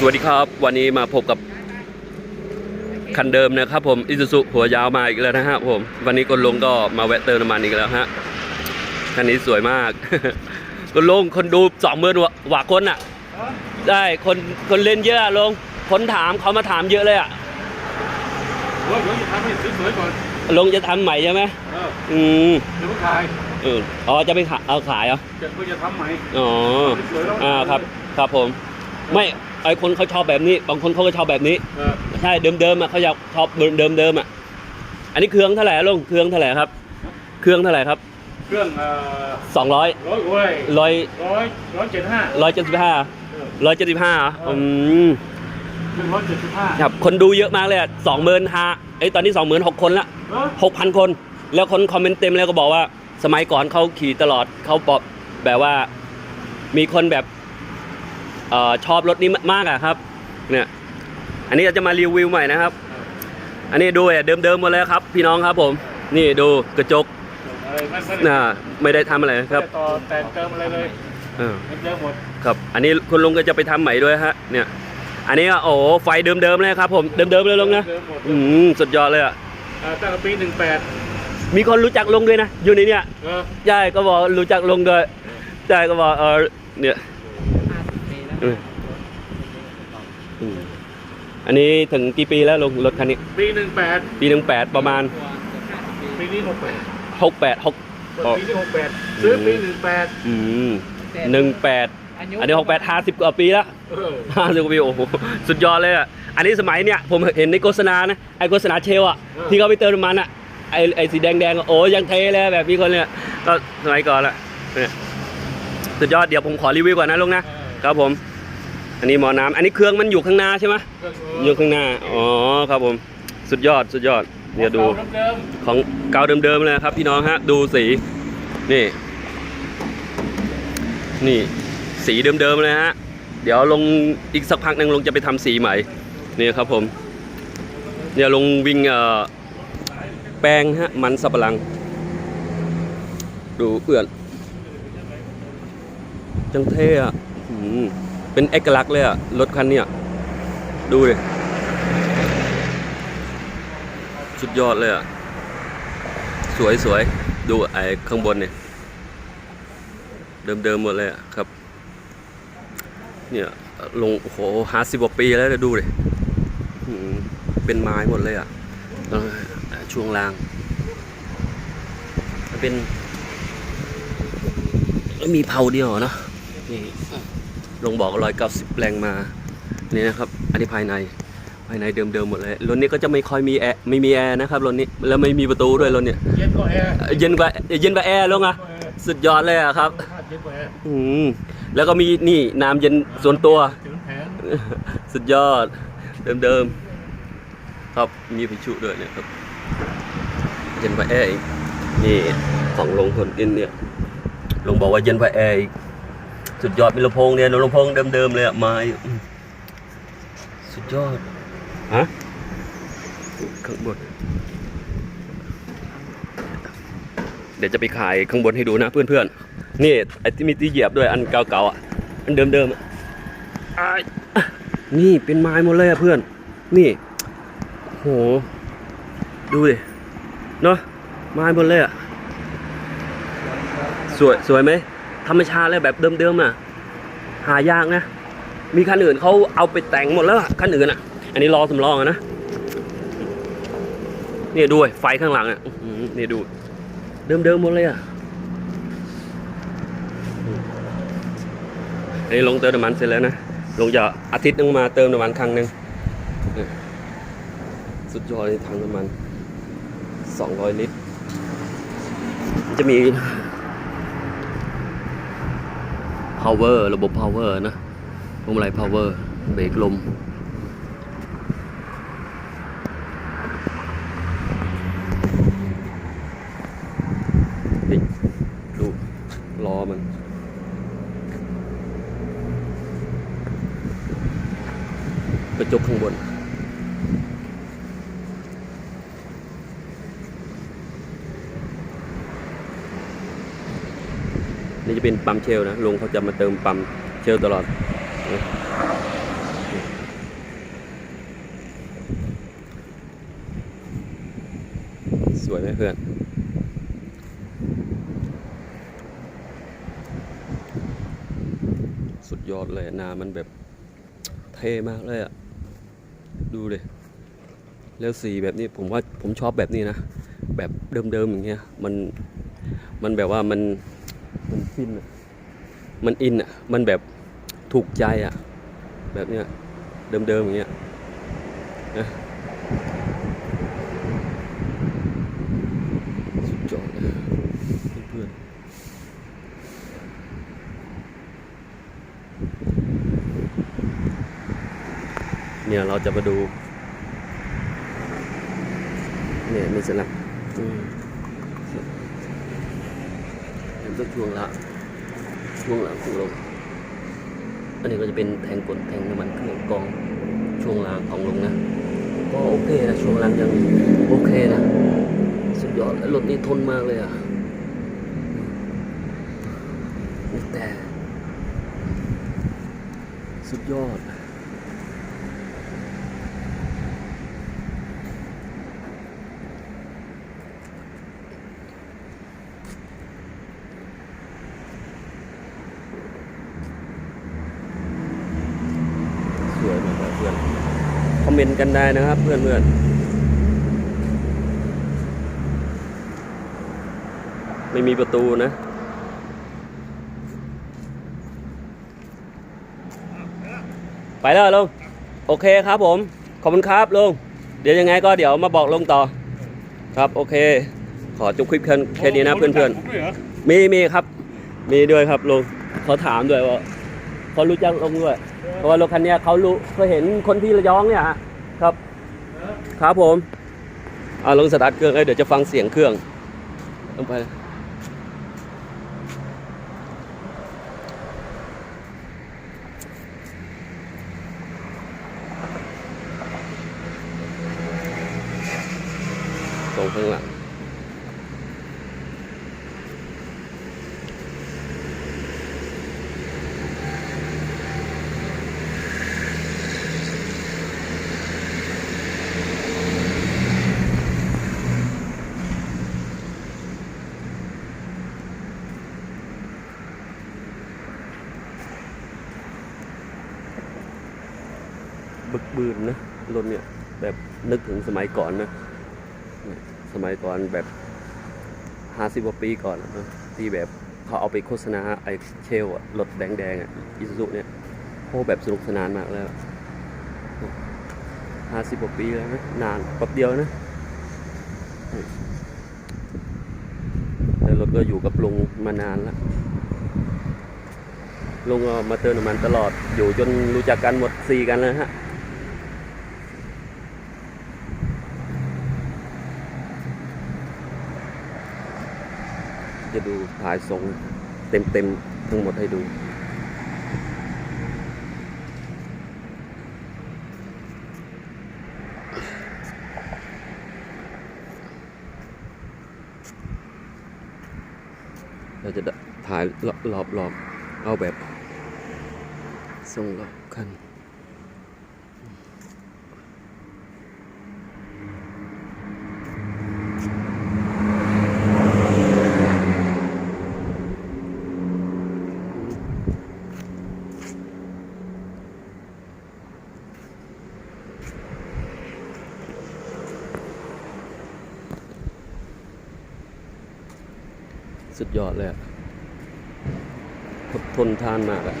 สวัสดีครับ วันนี้มาพบกับคันเดิมนะครับผมอิซูซุหัวยาวมาอีกแล้วนะฮะผม วันนี้กนลงก็มาแวะเติมน้ำมันอีกแล้วฮะคันนี้สวยมากกนลงคนดูสองหมื่นกว่าคนอะ ได้คนคนเล่นเยอะอะลงคนถามเขามาถามเยอะเลยอะเฮ้ยเดี๋ยวจะทำให้สวยๆก่อนลงจะทำใหม่ใช่ไหมเอออืมเดี๋ยวเพิ่งขายเอออ๋อจะไปขายเอาขายเหรอจะเพิ่งจะทำใหม่อ๋อสวยๆแล้วอ่าครับ ครับผม ไม่ ไอคนเขาชอบแบบนี้ บางคนเขาก็ชอบแบบนี้เออใช่เดิมๆอะเขาอยากชอบเดิมๆอะ อันนี้เครื่องเท่าไหร่อะลุงเครื่องเท่าไหร่ครับ เครื่องเท่าไหร่ครับเครื่องเอ่อสองร้อยร้อยโอ้ยร้อยร้อยร้อยเจ็ดห้าร้อยเจ็ดสิบห้าเออร้อยเจ็ดสิบห้าอืมเครื่องร้อยเจ็ดสิบห้าครับ คนดูเยอะมากเลยอะสองหมื่นห้าไอยตอนนี้สองหมื่นหกคนละ เออหกพันคน แล้วคนคอมเมนต์เต็มเลยก็บอกว่า สมัยก่อนเขาขี่ตลอดเขาบอกแบบว่า มีคนแบบเอ่อชอบรถนี้มากอะครับ เนี่ย อันนี้เราจะมารีวิวใหม่นะครับ อันนี้ดูอะเดิมๆหมดแล้วครับ พี่น้องครับผม นี่ดูกระจกอะไรไม่ไม่น่าไม่ได้ทำอะไรครับไม่ได้ต่อแต่งเติมอะไรเลยเออเดิมๆหมดครับ อันนี้คุณลุงก็จะไปทำใหม่ด้วยฮะ เนี่ย อันนี้ก็โอ้โหไฟเดิมๆเลยครับผมเดิมๆเลยลุงนะเดิมๆหมดอืมสุดยอดเลยอะเอ่อตั้งแต่ปีหนึ่งแปดมีคนรู้จักลุงด้วยนะอยู่ในเนี่ยเออใช่ก็บอกรู้จักลุงด้วยใช่ก็บอกเออเนี่ยเอออืมอันนี้ถึงกี่ปีแล้วลุงรถคันนี้ ปีหนึ่งแปดปีหนึ่งแปดประมาณปีนี้หกแปดหกแปดหกอ๋อปีนี้หกแปดซื้อปีหนึ่งแปดอืมหนึ่งแปดอันนี้หกแปดห้าสิบกว่าปีแล้วเออห้าสิบกว่าปีโอ้โหสุดยอดเลยอะอันนี้สมัยเนี่ยผมเห็นในโฆษณานะไอโฆษณาเชลอะที่เขาไปเติมน้ำมันอะไอไอสีแดงแดงๆอะโอ้ยังเทเลยแบบมีคนเนี่ยก็สมัยก่อนละเนี่ยสุดยอดเดี๋ยวผมขอรีวิวก่อนนะลุงนะครับผม อันนี้หมอน้ำอันนี้เครื่องมันอยู่ข้างหน้าใช่ไหมอยู่ข้างหน้า อ๋อครับผม สุดยอดสุดยอดเดี๋ยวดูเดิมของเก่าเดิมๆเลยครับพี่น้องฮะ ดูสีนี่ นี่สีเดิมๆเลยฮะ เดี๋ยวลงอีกสักพักหนึงลงจะไปทำสีใหม่นี่ครับผมเนี่ยลงวิ่งเอ่อแป้งฮะมันสับปะหลัง ดูเปื่อนจังเท่อะอืม เป็นเอกลักษณ์เลยอะรถคันนี้ดูดิสุดยอดเลยอะสวยสวยดูไอ้ข้างบนเนี่ย เดิมๆหมดเลยอะครับ เนี่ยลงโอ้โหหาสิบกว่าปีแล้วเดี๋ยวดูดิเป็นไม้หมดเลยอะช่วงล่างเป็น มีเผาเดียวเนาะนี่ ลงบอกร้อยเก้าสิบแรงมานี่นะครับอันนี้ภายในภายในเดิมๆหมดเลยรถนี้ก็จะไม่ค่อยมีแอร์ไม่มีแอร์นะครับรถนี้แล้วไม่มีประตูด้วยรถเนี่ยๆเย็นก็แอร์เย็นกว่าเย็นกว่าแอร์ลงอะก็แอร์สุดยอดเลยอะครับเย็นกว่าแอร์อืมแล้วก็มีนี่น้ำเย็นส่วนตัวถึงแผงสุดยอดเดิมๆครับมีพิชุด้วยเนี่ยครับเย็นกว่าแอร์อีกนี่ของลงคนอินเนี่ยลงบอกว่าเย็นกว่าแอร์อีก สุดยอดมีลำโพงเนี่ยลำโพงเดิมๆเลยอะไม้อืมสุดยอดฮะข้างบนเดี๋ยวจะไปขายข้างบนให้ดูนะเพื่อนๆนี่ไอ้ที่มีที่เหยียบด้วยอันเก่าๆอะอันเดิมๆอะอ่านี่เป็นไม้หมดเลยอะเพื่อน นี่โหดูดิเนาะไม้หมดเลยอะสวยสวยไหม ธรรมชาติเลยแบบเดิมๆอะหายากนะ มีคันอื่นเขาเอาไปแต่งหมดแล้วอะคันอื่นอะ อันนี้รอสำรองอะนะนี่ด้วยไฟข้างหลังอะนี่ดู เดิมๆหมดเลยอะอันนี้ลงเติมน้ำมันเสร็จแล้วนะ ลงจะอาทิตย์นึงมาเติมน้ำมันครั้งหนึ่งสุดยอดเลยถังน้ำมัน 200 ลิตร จะมี power ระบบ power นะพวงมาลัย power เบรกลม ดูล้อมันกระจกข้างบน นี่จะเป็นปั๊มเชลนะลุงเขาจะมาเติมปั๊มเชลตลอด สวยไหมเพื่อนสุดยอดเลยนามันแบบเท่มากเลยอะดูเลย แล้วสีแบบนี้ผมว่าผมชอบแบบนี้นะ แบบเดิมๆอย่างเงี้ยมันมันแบบว่ามัน มันฟินอะมันอินอะมันแบบถูกใจอะแบบเนี้ยเดิมๆอย่างเงี้ยนะสุดยอดเลยเพื่อนเนี่ยเราจะมาดู เนี่ยมีสลักอืม เป็ช่วงละช่วงหลังของลงอันนี้ก็จะเป็นแทงกลแทงน้ำมันเครื่องกองช่วงล่างของลงนะ ก็โอเคนะช่วงล่างยังโอเคนะสุดยอดแล้วรถนี้ทนมากเลยอะแต่ สุดยอด สวยมากครับเพื่อน คอม เมนต์กันได้นะครับ เพื่อนเพื่อนไม่มีประตูนะไปแล้วลุงโอเคครับผม ขอบคุณครับลุงเดี๋ยวยังไงก็เดี๋ยวมาบอกลุงต่อ ครับโอเค ขอจบคลิปแค่แค่นี้นะเพื่อนเพื่อนผมด้วยเหรอๆมีมีครับ มีด้วยครับลุงเขาถามด้วยว่าเขารู้จักลุงด้วยเพราะว่ารถคันเนี้ยเขารู้เคยเห็นคนที่ระยองเนี่ยฮะ ครับ ครับผม อ่าลงสตาร์ทเครื่องเอ้ยเดี๋ยวจะฟังเสียงเครื่องลงไป บืนนะรถเนี่ยแบบนึกถึงสมัยก่อนนะสมัยก่อนแบบห้าสิบกว่าปีก่อนนะที่แบบเขาเอาไปโฆษณาไอเชลอะรถแดงๆอะอิซูซุเนี่ยโอ้แบบสนุกสนานมากแล้วห้าสิบกว่าปีแล้วนะนานแป๊บเดียวนะแต่รถก็อยู่กับลุงมานานแล้วลุงก็มาเติมน้ำมันตลอดอยู่จนรู้จักกันหมดสี่กันแล้วฮะ จะดูถ่ายทรงเต็มๆ ทั้งหมดให้ดูเราจะถ่ายรอบๆเอาแบบทรงรอบคัน สุดยอดเลยทนทนทานมากอะ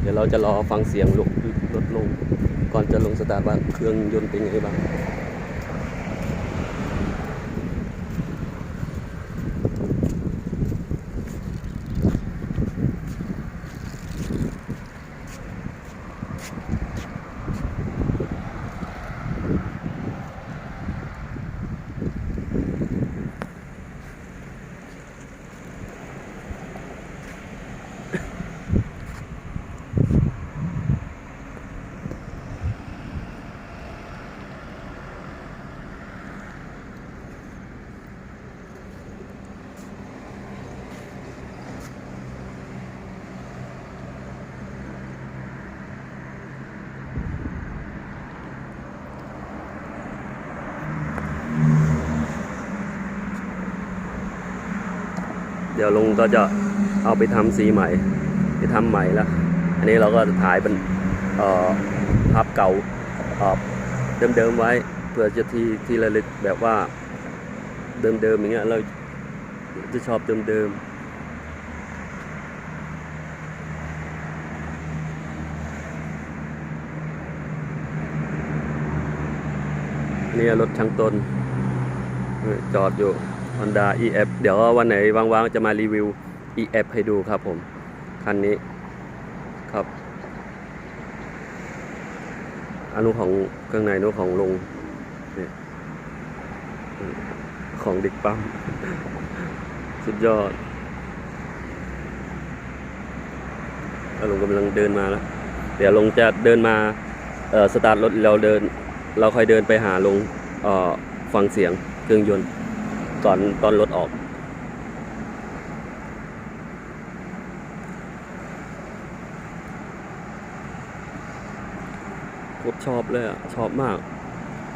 เดี๋ยวเราจะรอฟังเสียงลดลดลง ก่อนจะลงสตาร์ทว่าเครื่องยนต์เป็นไงบ้าง เดี๋ยวลุงก็จะเอาไปทำสีใหม่ ไปทำใหม่แล้วอันนี้เราก็ถ่ายเป็นภาพเก่าเดิมๆไว้เพื่อจะที่ที่ระลึกแบบว่าเดิมๆอย่างเงี้ยเราจะชอบเดิมๆเนี่ยรถช่างตนจอดอยู่ Honda EF เดี๋ยววันไหนว่างๆจะมารีวิว EF ให้ดูครับผม คันนี้ครับ อนนู้นของเครื่องในนู้นของลุงเนี่ยของเด็กปั๊ม สุดยอดแล้วลุงกำลังเดินมาแล้ว เดี๋ยวลุงจะเดินมาเอ่อสตาร์ทรถเราเดิน เราค่อยเดินไปหาลุงเอ่อฟังเสียงเครื่องยนต์ ก่อนตอนรถออกโคตรชอบเลยอะ ชอบมาก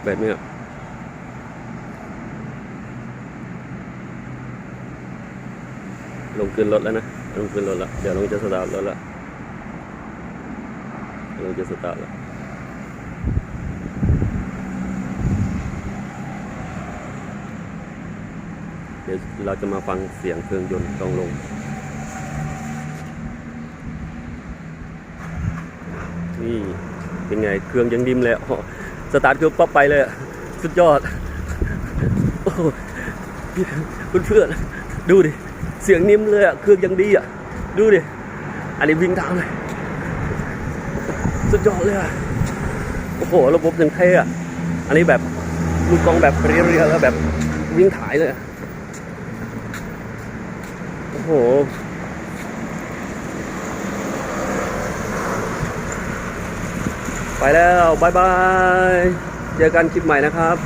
แบบเนี้ยลงขึ้นรถแล้วนะ ลงขึ้นรถแล้ว เดี๋ยวลงจะสตาร์ทรถแล้วลงจะสตาร์ทแล้ว ดี๋ยวเราจะมาฟังเสียงเครื่องยนต์ตองลง นี่เป็นไงเครื่องยังดิ่มเลยอะสตาร์ทเครื่องปั๊บไปเลยสุดยอดโอ้โหเพื่อนๆดูดิ เสียงนิ่มเลยอะ เครื่องยังดีอะ ดูดิ อันนี้วิ่งทางเลยสุดยอดเลยอะ โอ้โห ระบบยังเท่อะอันนี้แบบมือกองแบบเรียวๆแล้วแบบวิ่งถ่ายเลยอะ ห ไปแล้วบายบาย เจอกันคลิปใหม่นะครับ